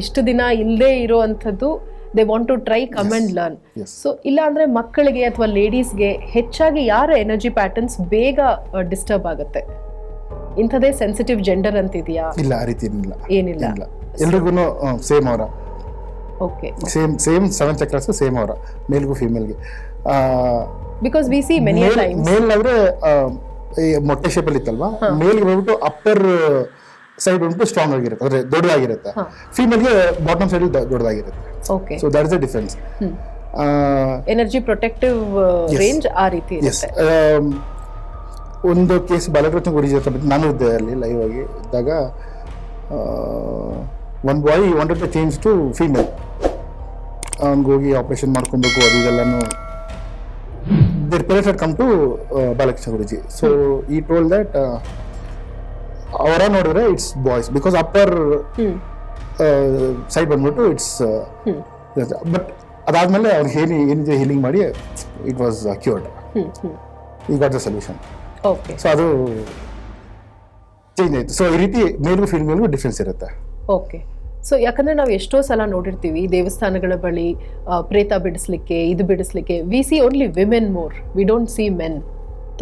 ಇಷ್ಟು ದಿನ ಇಲ್ಲದೆ ಇರುವಂಥದ್ದು they want to try come and learn so ಇಲ್ಲ ಅಂದ್ರೆ ಮಕ್ಕಳಿಗೆ ಅಥವಾ ಲೇಡೀಸ್ಗೆ ಹೆಚ್ಚಾಗಿ ಯಾರ ಎನರ್ಜಿ ಪ್ಯಾಟರ್ನ್ಸ್ ಬೇಗ ಡಿಸ್ಟರ್ಬ್ ಆಗುತ್ತೆ? ಇಂಥದೇ ಸೆನ್ಸಿಟಿವ್ ಜೆಂಡರ್ ಅಂತಿದೆಯಾ? ಇಲ್ಲ ಆ ರೀತಿ ಏನಿಲ್ಲ. ಏನಿಲ್ಲ. ಎಲ್ರಿಗೂ same aura. Okay same same seven chakras same aura. ಮೇಲ್ಗೂ ಫೀಮೇಲ್ಗೆ because we see many times male ಆದ್ರೆ ಮೊಟ್ಟೆ ಶೇಪಲ್ಲಿ ಇತ್ತಲ್ವಾ? ಮೇಲ್ಗೆ ಬಂದ್ಬಿಟ್ಟು ಅಪ್ಪರ್ ಸೈಡ್ ಉಂಟು ಸ್ಟ್ರಾಂಗ್ ಆಗಿರುತ್ತೆ. ಅಂದ್ರೆ ದೊಡ್ಡದಾಗಿರುತ್ತೆ. ಫೀಮೇಲ್ ಫೀಮೇಲ್ಗೆ bottom side ದೊಡ್ಡದಾಗಿರುತ್ತೆ. Okay so that is the difference energy protective range ಆ ರೀತಿ ಒಂದು ಕೇಸ್ ಬಾಲಕೃಷ್ಣ ಗುರುಜಿ ಜೊತೆ ನಾನು ಇದ್ದೆ ಅಲ್ಲಿ ಲೈವ್ ಆಗಿ ಇದ್ದಾಗ one boy wanted to change to female ಅವ್ನಿಗೆ ಹೋಗಿ ಆಪರೇಷನ್ ಮಾಡ್ಕೊಬೇಕು ಅದು ಇದೆಲ್ಲಾನು. Their parents come to Balakrishna Guruji so he told that ಅವರ ನೋಡಿದ್ರೆ it's boys because upper side ಬಂದ್ಬಿಟ್ಟು ಇಟ್ಸ್ ಬಟ್ ಅದಾದ್ಮೇಲೆ ಅವ್ರು ಹೇಳಿ ಏನಿದೆ ಹೀಲಿಂಗ್ ಮಾಡಿ it was cured he got the solution okay so ಅದು ಚೇಂಜ್ ಆಯಿತು. ಸೊ ಈ ರೀತಿ ಮೇಲ್ಗೂ ಫೀಲ್ಮೇಲ್ಗೂ ಡಿಫ್ರೆನ್ಸ್ ಇರುತ್ತೆ. ಓಕೆ ಸೊ ಯಾಕಂದ್ರೆ ನಾವು ಎಷ್ಟೋ ಸಲ ನೋಡಿರ್ತೀವಿ ದೇವಸ್ಥಾನಗಳ ಬಳಿ ಪ್ರೇತ ಬಿಡಿಸ್ಲಿಕ್ಕೆ ಇದು ಬಿಡಿಸ್ಲಿಕ್ಕೆ we see only women more we don't see men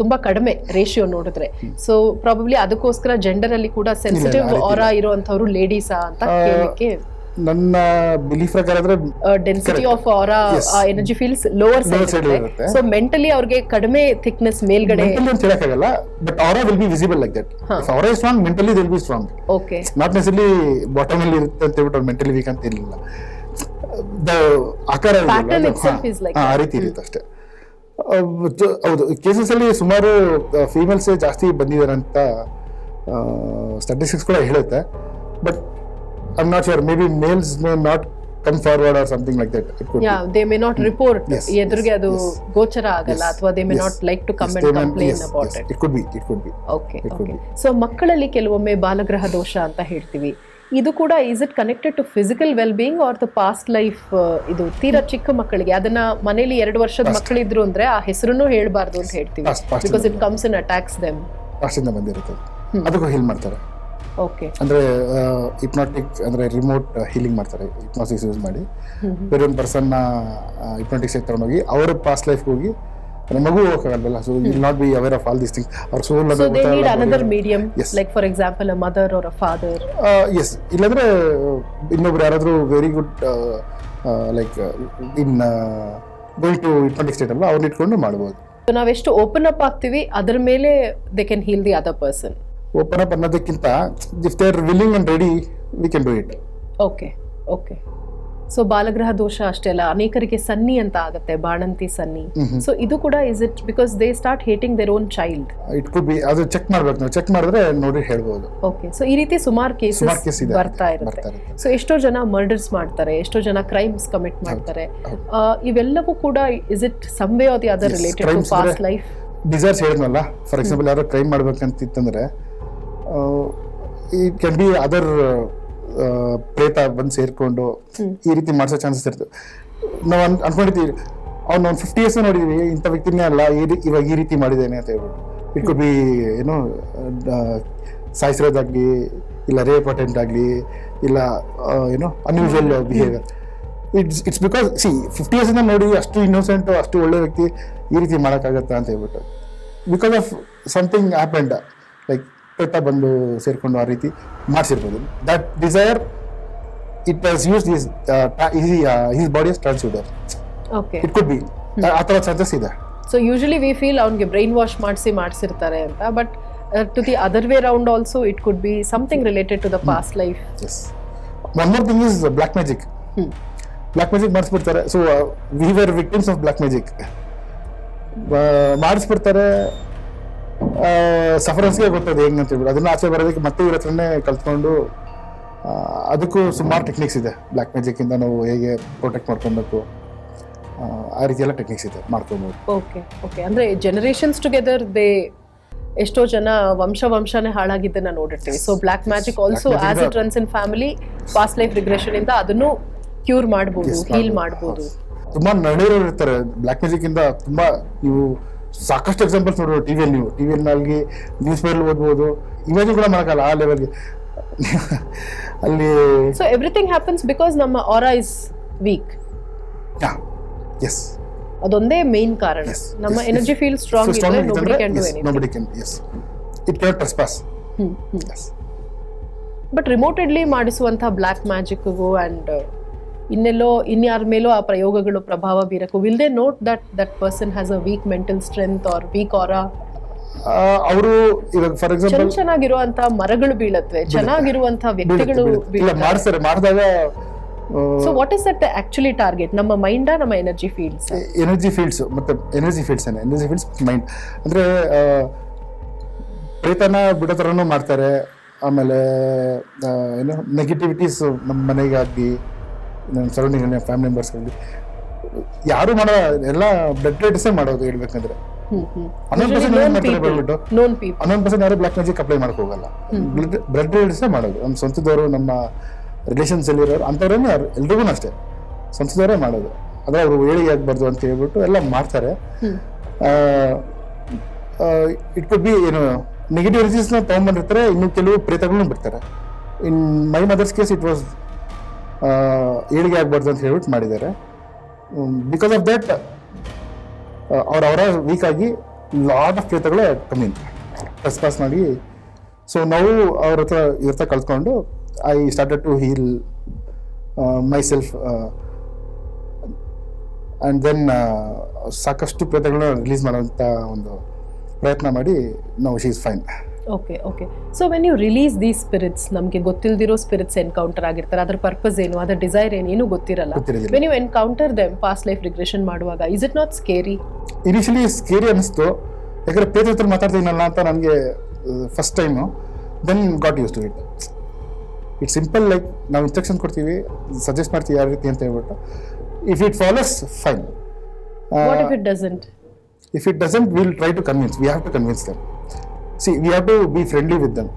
ತುಂಬಾ ಕಡಿಮೆ ರೇಷಿಯೋ ನೋಡಿದ್ರೆ. ಸೊ ಪ್ರಾಬಬ್ಲಿ ಅದಕ್ಕೋಸ್ಕರ ಜೆಂಡರ್ ಅಲ್ಲಿ ಕೂಡ ಸೆನ್ಸಿಟಿವ್ ಆರ ಇರುವಂತವ್ರು ಲೇಡೀಸಾ ಅಂತ ಕೇಳಕ್ಕೆ ನನ್ನ ಬಿಲೀಫ್ ಪ್ರಕಾರ ಅಂದ್ರೆ density of aura energy fields lower side ಇರುತ್ತೆ. ಸೊ ಮೆಂಟಲಿ ಅವ್ರಿಗೆ ಕಡಿಮೆ ಥಿಕ್ನೆಸ್ ಮೇಲ್ಗಡೆ ಮೆಂಟಲಿ ಅಂತ ಹೇಳಕ್ಕಾಗಲ್ಲ but aura will be visible like that. If aura strong mentally will be strong okay not necessarily bottom ಅಲ್ಲಿ ಇರುತ್ತೆ ಅಂತ ಹೇಳ್ಬಿಟ್ಟು ಮೆಂಟಲಿ ವೀಕ್ ಅಂತ ಇರಲಿಲ್ಲ ದ ಆಕಾರ ಆ ರೀತಿ ಇರುತ್ತೆ ಅಷ್ಟೇ. ಹೌದು ಕೇಸಸ್ ಅಲ್ಲಿ ಸುಮಾರು ಫೀಮೇಲ್ಸ್ ಜಾಸ್ತಿ ಬಂದಿದ್ದಾರೆ ಅಂತ ಸ್ಟಾಟಿಸ್ಟಿಕ್ಸ್ ಕೂಡ ಹೇಳುತ್ತೆ. But I not sure may be males may not come forward or something like that they may not report ಎದುರಿಗೆ ಅದು ಗೋಚರ ಆಗಲ್ಲ ಅಥವಾ they may not like to come and complain about it it could be it could be okay okay so ಮಕ್ಕಳಲ್ಲಿ ಕೆಲವೊಮ್ಮೆ ಬಾಲಗ್ರಹ ದೋಷ ಅಂತ ಹೇಳ್ತೀವಿ. ಇದು ಕೂಡ is it connected to physical well being or the past life ಇದು ತೀರಾ ಚಿಕ್ಕ ಮಕ್ಕಳಿಗೆ? ಅದನ್ನ ಮನೇಲಿ ಎರಡು ವರ್ಷದ ಮಕ್ಕಳಿದ್ರು ಅಂದ್ರೆ ಆ ಹೆಸರನ್ನು ಹೇಳಬಾರ್ದು ಅಂತ ಹೇಳ್ತೀವಿ. Because it comes in attacks them ಪಾಸ್ಟಿಂದ ಬಂದಿರುತ್ತೆ. ಅದಕ್ಕೂ ಹೀಲ್ ಮಾಡ್ತಾರೆ. ಓಕೆ ಅಂದ್ರೆ ಹಿಪ್ನಾಟಿಕ್ ಅಂದ್ರೆ ರಿಮೋಟ್ ಹೀಲಿಂಗ್ ಮಾಡ್ತಾರೆ. ಹಿಪ್ನಾಸಿಸ್ ಯೂಸ್ ಮಾಡಿ. ಬೇರೆ ಒಂದು ಪರ್ಸನ್ ಹಿಪ್ನಾಟಿಕ್ಸ್ ತಗೊಂಡೋಗಿ ಅವರ ಪಾಸ್ಟ್ ಲೈಫ್ ಹೋಗಿ ಅಂದ್ರೆ ಮಗು ಹೋಗಕ್ಕಾಗಲ್ಲ so will not be aware of all this thing ಅವ್ರ soul so they need another medium Yes. Like for example a mother or a father yes ಇಲ್ಲಾಂದ್ರೆ ಇನ್ನೊಬ್ರು ಯಾರಾದರೂ very good like in going to hypnotic state ಅಲ್ಲ ಅವ್ರನ್ನ ಇಟ್ಕೊಂಡು ಮಾಡ್ಬೋದು. ಎಷ್ಟು open up ಆಗ್ತೀವಿ ಅದ್ರ ಮೇಲೆ they can heal the other person open up ಅನ್ನೋದಕ್ಕಿಂತ if they are willing and ready we can do it okay okay so ಬಾಲಗ್ರಹ ದೋಷ ಅಷ್ಟೇ ಅಲ್ಲ ಅನೇಕರಿಗೆ ಸನ್ನಿ ಅಂತ ಆಗುತ್ತೆ ಬಾಣಂತಿ ಸನ್ನಿ. ಸೊ ಇದು ಕೂಡ is it because they start hating their own child it could be ಅದು ಚೆಕ್ ಮಾಡ್ಬೇಕು ನಾವು. ಚೆಕ್ ಮಾಡಿದ್ರೆ ನೋಡಿ ಹೇಳ್ಬೋದು. ಓಕೆ ಸೊ ಈ ರೀತಿ ಸುಮಾರು ಕೇಸಸ್. ಬರ್ತಾ ಇರುತ್ತೆ. ಸೊ ಎಷ್ಟೋ ಜನ ಮರ್ಡರ್ಸ್ ಮಾಡ್ತಾರೆ ಎಷ್ಟೋ ಜನ ಕ್ರೈಮ್ಸ್ ಕಮಿಟ್ ಮಾಡ್ತಾರೆ. ಇವೆಲ್ಲವೂ ಕೂಡ is it some way or the other related to past life desires ಹೇಳಿದ್ನಲ್ಲ. ಫಾರ್ ಎಕ್ಸಾಂಪಲ್ ಯಾರೋ ಕ್ರೈಮ್ ಮಾಡ್ಬೇಕಂತಿತ್ತಂದ್ರೆ ಇಟ್ ಕ್ಯಾನ್ ಬಿ ಅದರ್ ಪ್ರೇತ ಬಂದು ಸೇರ್ಕೊಂಡು ಈ ರೀತಿ ಮಾಡಿಸೋ ಚಾನ್ಸಸ್ ಇರ್ತದೆ. ನಾವು ಅನ್ ಅನ್ಕೊಂಡಿದ್ದೀವಿ ಅವ್ನು ಒಂದು ಫಿಫ್ಟಿ ಇಯರ್ಸ್ ನೋಡಿದೀವಿ ಇಂಥ ವ್ಯಕ್ತಿನೇ ಅಲ್ಲ ಈ ರೀತಿ ಇವಾಗ ಈ ರೀತಿ ಮಾಡಿದ್ದೇನೆ ಅಂತ ಹೇಳ್ಬಿಟ್ಟು. ಇಟ್ ಕುಡ್ ಬಿ ಏನೋ ಸಾಯಿಸಿರೋದಾಗ್ಲಿ ಇಲ್ಲ ರೇಪ್ ಅಟೆಂಟ್ ಆಗಲಿ ಇಲ್ಲ ಏನು unusual behaviour it's it's because see fifty ಇಯರ್ಸಿಂದ ನೋಡಿ ಅಷ್ಟು ಇನ್ನೋಸೆಂಟ್ ಅಷ್ಟು ಒಳ್ಳೆ ವ್ಯಕ್ತಿ ಈ ರೀತಿ ಮಾಡೋಕ್ಕಾಗತ್ತಾ ಅಂತ ಹೇಳ್ಬಿಟ್ಟು. Because of something happened like ಪೆಟ್ಟ ಬಂದು ಸೇರಿಕೊಂಡು ಆ ರೀತಿ ಮಾಡಿಸಿರ್ಬೋದು. That desire it was use is his body transducer okay it could be ಆ ಥರ ಚಾನ್ಸಸ್ ಇದೆ. ಸೊ ಯೂಶಲಿ ವಿ ಫೀಲ್ ಅವ್ನಿಗೆ ಬ್ರೈನ್ ವಾಶ್ ಮಾಡಿಸಿ ಮಾಡಿಸಿರ್ತಾರೆ ಅಂತ but to the other way round also it could be something related to the past life yes one more thing is black magic black magic ಮಾಡಿಸ್ಬಿಡ್ತಾರೆ. So we were victims of black magic ಮಾಡಿಸ್ಬಿಡ್ತಾರೆ. ಸಫರೆನ್ಸ್ಗೆ ಗೊತ್ತದೆ ಹೆಂಗೆ ಅಂತ ಹೇಳ್ಬಿಟ್ಟು ಅದನ್ನ ಆಚೆ ಬರೋದಕ್ಕೆ ಮತ್ತೆ ಇವ್ರ ಹತ್ರನೇ ಕಲ್ತ್ಕೊಂಡು ಅದಕ್ಕೂ ಸುಮಾರು ಟೆಕ್ನಿಕ್ಸ್ ಇದೆ. ಬ್ಲ್ಯಾಕ್ ಮ್ಯಾಜಿಕ್ಕಿಂದ ನಾವು ಹೇಗೆ ಪ್ರೊಟೆಕ್ಟ್ ಮಾಡ್ಕೊಬೇಕು ಆ, ರೀತಿ ಎಲ್ಲ ಟೆಕ್ನಿಕ್ಸ್ ಇದೆ ಮಾಡ್ಕೊಬೋದು. ಓಕೆ ಓಕೆ ಅಂದ್ರೆ ಜನರೇಷನ್ಸ್ ಟುಗೆದರ್ ದೇ ಎಷ್ಟೋ ಜನ ವಂಶ ವಂಶನೇ ಹಾಳಾಗಿದ್ದನ್ನ ನೋಡಿರ್ತೀವಿ. So black magic also as it runs in family past life regression ಇಂದ ಅದನ್ನು ಕ್ಯೂರ್ ಮಾಡ್ಬೋದು ಹೀಲ್. ಮಾಡ್ಬೋದು. ತುಂಬಾ ನಡೆಯೋರು ಇರ್ತಾರೆ. ಬ್ಲ್ಯಾಕ್ ಮ್ಯಾಜಿಕ್ ಇಂದ ತುಂಬಾ ನೀವು ಸಾಕಷ್ಟು ಎಕ್ಸಾಂಪಲ್ಸ್ ನೋಡ್ಬೋದು ಟಿವಿಯಲ್ಲಿ ನೀವು. ಅಲ್ಲಿ ನ್ಯೂಸ್ ಪೇಪರ್ ಓದ್ಬೋದು. ಇಮೇಜಿನ್ ಕೂಡ ಮಾಡೋಕ್ಕಲ್ಲ ಆ ಲೆವೆಲ್ಗೆ ಅಲ್ಲಿ ಸೊ ಎವ್ರಿಥಿಂಗ್ ಹ್ಯಾಪನ್ಸ್ ಬಿಕಾಸ್ ನಮ್ಮ ಆರಾ ಇಸ್ ವೀಕ್ ಎಸ್ ಅದೊಂದೇ ಮೇನ್ ಕಾರಣ. ನಮ್ಮ ಎನರ್ಜಿ ಫೀಲ್ ಸ್ಟ್ರಾಂಗ್ ಇದ್ರೆ nobody can do anything. Can yes. But remotely ಮಾಡಿಸುವಂತಹ black ಮ್ಯಾಜಿಕ್ಗೂ ಅಂಡ್ ಇನ್ನೆಲ್ಲೋ ಇನ್ಯಾರ ಮೇಲೋ ಆ ಪ್ರಯೋಗಗಳು ಪ್ರಭಾವ ಬೀರಕು will they note that that person has a weak mental strength or weak aura ಅವರು ಇವಾಗ ಫಾರ್ ಎಕ್ಸಾಂಪಲ್ ಚೆನ್ನ ಚೆನ್ನಾಗಿರುವಂತ ಮರಗಳು ಬೀಳತ್ವೆ ಚೆನ್ನಾಗಿರುವಂತ ವ್ಯಕ್ತಿಗಳು ಮಾಡಿಸ್ತಾರೆ ಮಾಡಿದಾಗ so what is that actually target ನಮ್ಮ ಮೈಂಡ ನಮ್ಮ ಎನರ್ಜಿ ಫೀಲ್ಡ್ಸ್ ಎನರ್ಜಿ ಫೀಲ್ಡ್ಸ್ ಮತ್ತೆ energy fields energy fields mind ಅಂದ್ರೆ ಪ್ರೇತನ ಬಿಡೋ ಥರನೂ ಮಾಡ್ತಾರೆ. ಆಮೇಲೆ ಏನು ನೆಗೆಟಿವಿಟೀಸ್ ನಮ್ಮ ಮನೆಗಾಗಲಿ ನಮ್ಮ ಸರೌಂಡಿಂಗ್ ಫ್ಯಾಮಿಲಿ ಮೆಂಬರ್ಸ್ಗಳಲ್ಲಿ ಯಾರು ಮಾಡೋ ಎಲ್ಲ ಬ್ಲಡ್ ರೇಟ್ಸೇ ಮಾಡೋದು ಹೇಳ್ಬೇಕಂದ್ರೆ. ಹನ್ನೊಂದು ಪರ್ಸೆಂಟ್ ಏನ್ ಮಾಡ್ತಾರೆ ಬಂದ್ಬಿಟ್ಟು? ಹನ್ನೊಂದು ಪರ್ಸೆಂಟ್ ಯಾರು ಬ್ಲಾಕ್ ಮ್ಯಾಜಿಕ್ ಅಪ್ಲೈ ಮಾಡಕ್ಕೆ ಹೋಗಲ್ಲ. ಬ್ಲಡ್ ಬ್ಲಡ್ ರೇಟ್ಸೇ ಮಾಡೋದು. ನಮ್ಮ ಸ್ವಂತದವರು ನಮ್ಮ ರಿಲೇಷನ್ಸ್ ಅಲ್ಲಿರೋರು ಅಂಥವ್ರೇನೆ ಎಲ್ರಿಗೂ ಅಷ್ಟೇ. ಸ್ವಂತದವರೇ ಮಾಡೋದು. ಅದೇ ಅವರು ಏಳಿಗೆ ಆಗ್ಬಾರ್ದು ಅಂತ ಹೇಳ್ಬಿಟ್ಟು ಎಲ್ಲ ಮಾಡ್ತಾರೆ. ಇಟ್ ಕುಡ್ ಬಿ ಏನು ನೆಗೆಟಿವ್ ಎನರ್ಜೀಸ್ನ ತೊಗೊಂಬಂದಿರ್ತಾರೆ ಇನ್ನು ಕೆಲವು ಪ್ರೇತಗಳನ್ನೂ ಬಿಡ್ತಾರೆ. In my mother's case it was ಏಳಿಗೆ ಆಗ್ಬಾರ್ದು ಅಂತ ಹೇಳ್ಬಿಟ್ಟು ಮಾಡಿದ್ದಾರೆ. ಬಿಕಾಸ್ ಆಫ್ ದಟ್ ಅವ್ರ ಅವರ ವೀಕ್ ಆಗಿ ಲಾಟ್ ಆಫ್ ಪ್ರೇತಗಳು ಕಮ್ಮಿ ಪಾಸ್ ಮಾಡಿ. ಸೊ ನಾವು ಅವ್ರ ಹತ್ರ ಇವ್ರ ಹತ್ರ ಕಲ್ತ್ಕೊಂಡು I started to heal myself and then ಸಾಕಷ್ಟು ಪ್ರೇತಗಳನ್ನ ರಿಲೀಸ್ ಮಾಡೋಂಥ ಒಂದು ಪ್ರಯತ್ನ ಮಾಡಿ ನಾವು she is fine okay okay so when you release these spirits ನಮಗೆ ಗೊತ್ತಿಲ್ದಿರೋ ಸ್ಪಿರಿಟ್ಸ್ ಎನ್ಕೌಂಟರ್ ಆಗಿರ್ತಾರೆ. ಅದರ ಪರ್ಪಸ್ ಏನು ಅದರ ಡಿಸೈರ್ ಏನು ಏನೂ ಗೊತ್ತಿರಲ್ಲ. When you encounter them past life regression ಮಾಡುವಾಗ is it not scary initially scary ಅನಿಸ್ತು. ಯಾಕಂದ್ರೆ ಪೇದ್ರ ಹತ್ರ ಮಾತಾಡ್ತೀನಲ್ಲ ಅಂತ ನನಗೆ first time then got used to it it simple like ನಾವು ಇನ್ಸ್ಟ್ರಕ್ಷನ್ ಕೊಡ್ತೀವಿ ಸಜೆಸ್ಟ್ ಮಾಡ್ತೀವಿ ಯಾವ ರೀತಿ ಅಂತ ಹೇಳ್ಬಿಟ್ಟು. If it follows fine if it doesn't if it doesn't will try to convince we have to convince them. See we have to be friendly with them.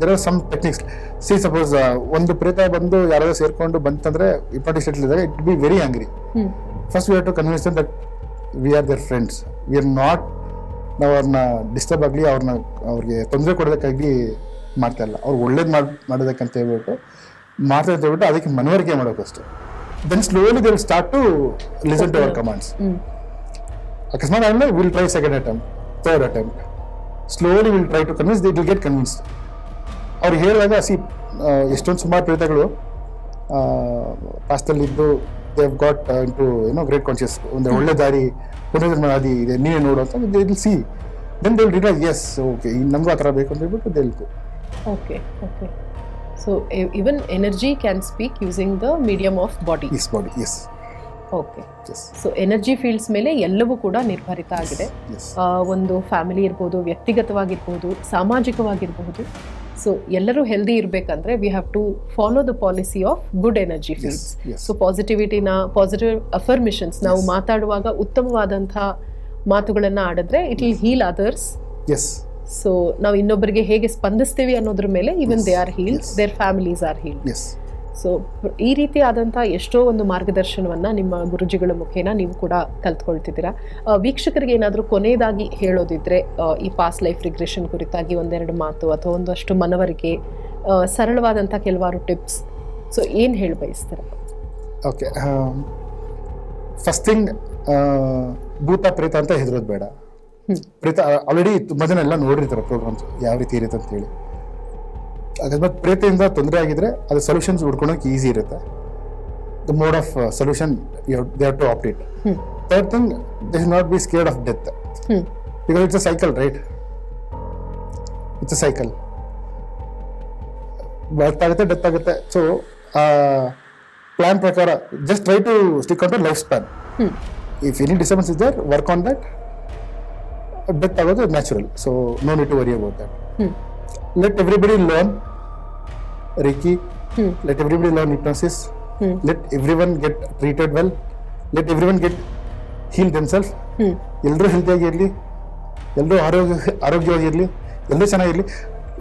There are some techniques see suppose suppose ಒಂದು ಪ್ರೇತ ಬಂದು ಯಾರಾದ್ರೂ ಸೇರ್ಕೊಂಡು ಬಂತಂದ್ರೆ ಇಪ್ಪತ್ತು ಇದ್ದಾಗ it be very angry first we have to convince that we are their friends we are not ನಾವು ಅವ್ರನ್ನ ಡಿಸ್ಟರ್ಬ್ ಆಗಲಿ ಅವ್ರನ್ನ ಅವ್ರಿಗೆ ತೊಂದರೆ ಕೊಡೋದಕ್ಕಾಗಿ ಮಾಡ್ತಾ ಇಲ್ಲ. ಅವ್ರು ಒಳ್ಳೇದು ಮಾಡಿ ಮಾಡೋದಕ್ಕಂತ ಹೇಳ್ಬಿಟ್ಟು ಮಾಡ್ತಾ ಅಂತ ಹೇಳ್ಬಿಟ್ಟು ಅದಕ್ಕೆ ಮನವರಿಕೆ ಮಾಡೋಕ್ಕಷ್ಟೇ. Then slowly they will start to listen to our commands ಅಕಸ್ಮಾತ್ ಆದ್ಮೇಲೆ will try second attempt third attempt slowly will try to convince the will get convinced ಅವ್ರು ಹೇಳಿದಾಗ ಸಿ ಎಷ್ಟೊಂದು ಸುಮಾರು ಪ್ರೇತಗಳು ಪಾಸ್ಟಲ್ಲಿದ್ದು ದೇವ್ ಗಾಟ್ ಇಂಟು ಏನೋ ಗ್ರೇಟ್ ಕಾನ್ಷಿಯಸ್ ಒಂದು ಒಳ್ಳೆ ದಾರಿ ಪುನರ್ನಿರ್ಮಾಣ ಅದು ಇದೆ ನೀವೇ ನೋಡು ಅಂತ they will see then they will realize yes okay ನಮಗೂ ಆ ಥರ ಬೇಕು ಅಂತ ಹೇಳ್ಬಿಟ್ಟು they will okay okay so even energy can speak using the medium of body is body yes okay so energy fields ಮೇಲೆ ಎಲ್ಲವೂ ಕೂಡ ನಿರ್ಭರಿತ ಆಗಿದೆ. ಒಂದು ಫ್ಯಾಮಿಲಿ ಇರ್ಬೋದು ವ್ಯಕ್ತಿಗತವಾಗಿರ್ಬೋದು ಸಾಮಾಜಿಕವಾಗಿರಬಹುದು. ಸೊ ಎಲ್ಲರೂ healthy ಇರಬೇಕಂದ್ರೆ we have to follow the policy of good energy fields. So ಪಾಸಿಟಿವಿಟಿನ positive affirmations ನಾವು ಮಾತಾಡುವಾಗ ಉತ್ತಮವಾದಂಥ ಮಾತುಗಳನ್ನು ಆಡಿದ್ರೆ it will heal others yes so ನಾವು ಇನ್ನೊಬ್ಬರಿಗೆ ಹೇಗೆ ಸ್ಪಂದಿಸ್ತೀವಿ ಅನ್ನೋದ್ರ ಮೇಲೆ even they are heals. Their families are heal yes so ಈ ರೀತಿ ಆದಂಥ ಎಷ್ಟೋ ಒಂದು ಮಾರ್ಗದರ್ಶನವನ್ನು ನಿಮ್ಮ ಗುರುಜಿಗಳ ಮುಖೇನ ನೀವು ಕೂಡ ಕಲ್ತ್ಕೊಳ್ತಿದ್ದೀರಾ. ವೀಕ್ಷಕರಿಗೆ ಏನಾದರೂ ಕೊನೆಯದಾಗಿ ಹೇಳೋದಿದ್ರೆ ಈ ಪಾಸ್ ಲೈಫ್ ರಿಗ್ರೆಷನ್ ಕುರಿತಾಗಿ ಒಂದೆರಡು ಮಾತು ಅಥವಾ ಒಂದಷ್ಟು ಮನವರಿಕೆ ಸರಳವಾದಂಥ ಕೆಲವಾರು ಟಿಪ್ಸ್ ಸೊ ಏನು ಹೇಳಿ ಬಯಸ್ತಾರೆ? ಓಕೆ ಫಸ್ಟ್ ಥಿಂಗ್ ಭೂತ ಪ್ರೇತ ಅಂತ ಹೆದರೋದು ಬೇಡ. ಪ್ರೀತ ಪ್ರೇತ ಆಲ್ರೆಡಿ ತುಂಬ ಜನ ಎಲ್ಲ ನೋಡಿರ್ತಾರೆ ಪ್ರೋಗ್ರಾಮ್ಸ್ ಯಾವ ರೀತಿ ಇರುತ್ತೆ ಅಂತ ಹೇಳಿ. ಅಕಸ್ಮಾತ್ ಪ್ರೀತಿಯಿಂದ ತೊಂದರೆ ಆಗಿದ್ರೆ ಅದು ಸೊಲ್ಯೂಷನ್ಸ್ ಹುಡ್ಕೊಳಕ್ಕೆ ಈಸಿ ಇರುತ್ತೆ. The mode of solution they have to operate it third thing they should not be scared of death because it's a cycle right it's a cycle birth ಆಗುತ್ತೆ ಡೆತ್ ಆಗುತ್ತೆ. ಸೊ ಪ್ಲಾನ್ ಪ್ರಕಾರ just try to stick on to life span if any disturbance is there work on that death ಆಗೋದು natural so no need to worry about that hmm let everybody Reiki, Reiki let everybody everybody hypnosis, hmm. Hmm let get treated get treated everyone let every themselves. Heal ಎಲ್ಲರೂ ಹೆಲ್ತಿಯಾಗಿ ಇರಲಿ. ಎಲ್ಲರೂ ಆರೋಗ್ಯ ಆರೋಗ್ಯವಾಗಿರಲಿ ಎಲ್ಲರೂ ಚೆನ್ನಾಗಿರಲಿ.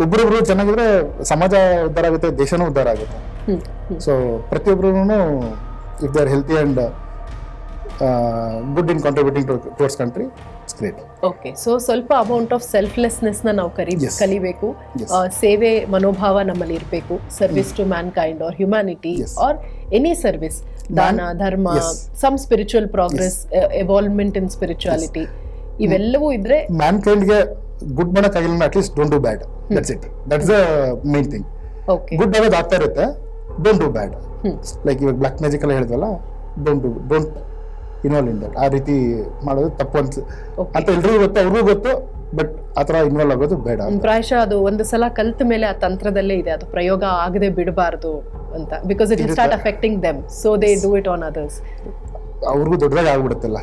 ಒಬ್ಬರೊಬ್ರು ಚೆನ್ನಾಗಿದ್ರೆ ಸಮಾಜ ಉದ್ಧಾರ ಆಗುತ್ತೆ ದೇಶನೂ ಉದ್ಧಾರ ಆಗುತ್ತೆ. ಸೊ ಪ್ರತಿಯೊಬ್ಬರೂ if they are healthy and good in contributing to towards country great okay so ಸ್ವಲ್ಪ ಅಮೌಂಟ್ ಆಫ್ ಸೆಲ್ಫ್ಲೆಸ್ನೆಸ್ನ ನಾವು ಕರಿ ಕಲಿಬೇಕು. ಸೇವೆ ಮನೋಭಾವ ನಮ್ಮಲ್ಲಿ ಇರಬೇಕು. Service to mankind or humanity or any service ದಾನ ಧರ್ಮ. Some spiritual progress evolvement in spirituality ಇವೆಲ್ಲವೂ ಇದ್ರೆ ಮ್ಯಾನ್ ಕೈಂಡ್ಗೆ ಗುಡ್ ಮಾಡೋಕ್ಕಾಗಿಲ್ಲ at least don't do bad that's it that's the main thing okay good ಆಗೋದು ಆಗ್ತಾ ಇರುತ್ತೆ. Don't do bad. ಲೈಕ್ ಇವಾಗ ಬ್ಲಾಕ್ ಮ್ಯಾಜಿಕ್ ಎಲ್ಲ ಹೇಳಿದ್ವಲ್ಲ? Don't do don't involve in that ಆ ರೀತಿ ಮಾಡೋದು ತಪ್ಪು ಅಂತ Okay. ಅಂತ ಎಲ್ರಿಗೂ ಗೊತ್ತು ಅವ್ರಿಗೂ ಗೊತ್ತು ಬಟ್ ಆ ಥರ ಇನ್ವಾಲ್ವ್ ಆಗೋದು ಬೇಡ. ಪ್ರಾಯಶಃ ಅದು ಒಂದು ಸಲ ಕಲ್ತ ಮೇಲೆ ಆ ತಂತ್ರದಲ್ಲೇ ಇದೆ ಅದು ಪ್ರಯೋಗ ಆಗದೆ ಬಿಡಬಾರ್ದು ಅಂತ because it. Start affecting them so they do it on others ಅವ್ರಿಗೂ ದೊಡ್ಡದಾಗಿ ಆಗ್ಬಿಡುತ್ತಲ್ಲ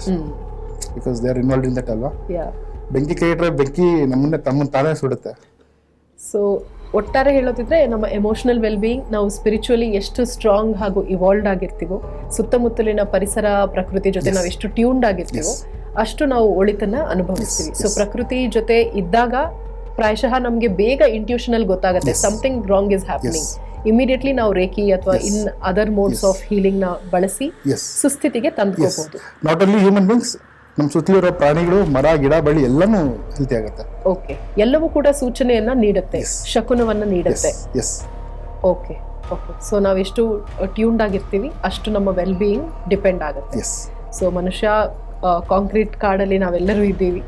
because they are involve in that ಅಲ್ವಾ? ಯಾ ಬೆಂಕಿ ಕೈ ಇಟ್ರೆ ಬೆಂಕಿ ನಮ್ಮನ್ನ ತಮ್ಮನ್ನ ತಾನೇ ಸುಡುತ್ತೆ. ಸೊ ಒಟ್ಟಾರೆ ಹೇಳೋದಿದ್ರೆ ನಮ್ಮ ಎಮೋಷನಲ್ ವೆಲ್ ಬೀಯಿಂಗ್ ನಾವು ಸ್ಪಿರಿಚುವಲಿ ಎಷ್ಟು ಸ್ಟ್ರಾಂಗ್ ಹಾಗೂ ಇವಾಲ್ವ್ ಆಗಿರ್ತೀವೋ ಸುತ್ತಮುತ್ತಲಿನ ಪರಿಸರ ಪ್ರಕೃತಿ ಜೊತೆ. ನಾವು ಎಷ್ಟು ಟ್ಯೂನ್ಡ್ ಆಗಿರ್ತೀವೋ ಅಷ್ಟು ನಾವು ಒಳಿತನ್ನ ಅನುಭವಿಸ್ತೀವಿ. ಸೊ ಪ್ರಕೃತಿ ಜೊತೆ ಇದ್ದಾಗ ಪ್ರಾಯಶಃ ನಮಗೆ ಬೇಗ ಇಂಟ್ಯೂಷನಲ್ ಗೊತ್ತಾಗುತ್ತೆ. Something wrong is happening. Immediately ನಾವು ರೇಖಿ ಅಥವಾ ಇನ್ ಅದರ್ ಮೋಡ್ಸ್ ಆಫ್ ಹೀಲಿಂಗ್ನ ಬಳಸಿ ಸುಸ್ಥಿತಿಗೆ ತಂದುಕೊಬಹುದು ತಂದ್ಕೋಬಹುದು ನಾಟ್ ಓನ್ಲಿ ಹ್ಯೂಮನ್ ಬೀಂಗ್ಸ್ ನಮ್ಮ ಸುತ್ತಲಿರೋ ಪ್ರಾಣಿಗಳು ಮರ ಗಿಡ ಬಳ್ಳಿ ಎಲ್ಲನೂ ಹೆಲ್ತಿ ಆಗುತ್ತೆ. ಓಕೆ ಎಲ್ಲವೂ ಕೂಡ ಸೂಚನೆಯನ್ನ ನೀಡುತ್ತೆ. ಶಕುನವನ್ನ ನೀಡುತ್ತೆ. ಎಸ್ ಓಕೆ ಓಕೆ ಸೊ ಎಷ್ಟು ಟ್ಯೂನ್ಡ್ ಆಗಿರ್ತೀವಿ ಅಷ್ಟು ನಮ್ಮ ವೆಲ್ ಬೀಯಿಂಗ್ ಡಿಪೆಂಡ್ ಆಗುತ್ತೆ. ಎಸ್ ಸೊ ಮನುಷ್ಯ ಕಾಂಕ್ರೀಟ್ ಕಾಡಲ್ಲಿ ನಾವೆಲ್ಲರೂ ಇದ್ದೀವಿ.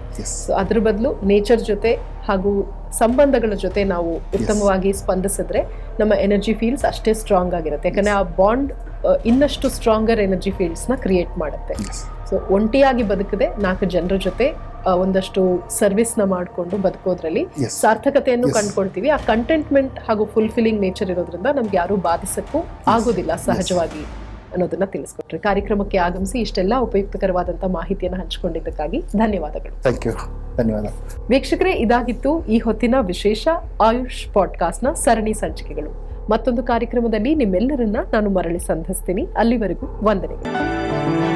ಅದ್ರ ಬದಲು ನೇಚರ್ ಜೊತೆ ಹಾಗೂ ಸಂಬಂಧಗಳ ಜೊತೆ ನಾವು ಉತ್ತಮವಾಗಿ ಸ್ಪಂದಿಸಿದ್ರೆ ನಮ್ಮ ಎನರ್ಜಿ ಫೀಲ್ಸ್ ಅಷ್ಟೇ ಸ್ಟ್ರಾಂಗ್ ಆಗಿರುತ್ತೆ. ಯಾಕಂದ್ರೆ ಆ ಬಾಂಡ್ ಇನ್ನಷ್ಟು ಸ್ಟ್ರಾಂಗರ್ ಎನರ್ಜಿ ಫೀಲ್ಡ್ಸ್ನ ಕ್ರಿಯೇಟ್ ಮಾಡುತ್ತೆ. ಸೊ ಒಂಟಿಯಾಗಿ ಬದುಕದೆ ನಾಲ್ಕು ಜನರ ಜೊತೆ ಒಂದಷ್ಟು ಸರ್ವಿಸ್ನ ಮಾಡಿಕೊಂಡು ಬದುಕೋದ್ರಲ್ಲಿ ಸಾರ್ಥಕತೆಯನ್ನು ಕಂಡುಕೊಳ್ತೀವಿ ಕಂಡ್ಕೊಳ್ತೀವಿ. ಆ ಕಂಟೆಂಟ್ಮೆಂಟ್ ಹಾಗೂ ಫುಲ್ಫಿಲಿಂಗ್ ನೇಚರ್ ಇರೋದ್ರಿಂದ ನಮ್ಗೆ ಯಾರು ಬಾಧಿಸಕ್ಕೂ ಆಗೋದಿಲ್ಲ ಸಹಜವಾಗಿ ಅನ್ನೋದನ್ನ ತಿಳಿಸ್ಕೊಟ್ರಿ. ಕಾರ್ಯಕ್ರಮಕ್ಕೆ ಆಗಮಿಸಿ ಇಷ್ಟೆಲ್ಲ ಉಪಯುಕ್ತಕರವಾದಂತಹ ಮಾಹಿತಿಯನ್ನು ಹಂಚಿಕೊಂಡಿದ್ದಕ್ಕಾಗಿ ಧನ್ಯವಾದಗಳು. ಥ್ಯಾಂಕ್ ಯು ಧನ್ಯವಾದ. ವೀಕ್ಷಕರೇ ಇದಾಗಿತ್ತು ಈ ಹೊತ್ತಿನ ವಿಶೇಷ ಆಯುಷ್ ಪಾಡ್ಕಾಸ್ಟ್ನ ಸರಣಿ ಸಂಚಿಕೆಗಳು. ಮತ್ತೊಂದು ಕಾರ್ಯಕ್ರಮದಲ್ಲಿ ನಿಮ್ಮೆಲ್ಲರನ್ನ ನಾನು ಮರಳಿ ಸಂಧಿಸ್ತೀನಿ. ಅಲ್ಲಿವರೆಗೂ ವಂದನೆಗಳು.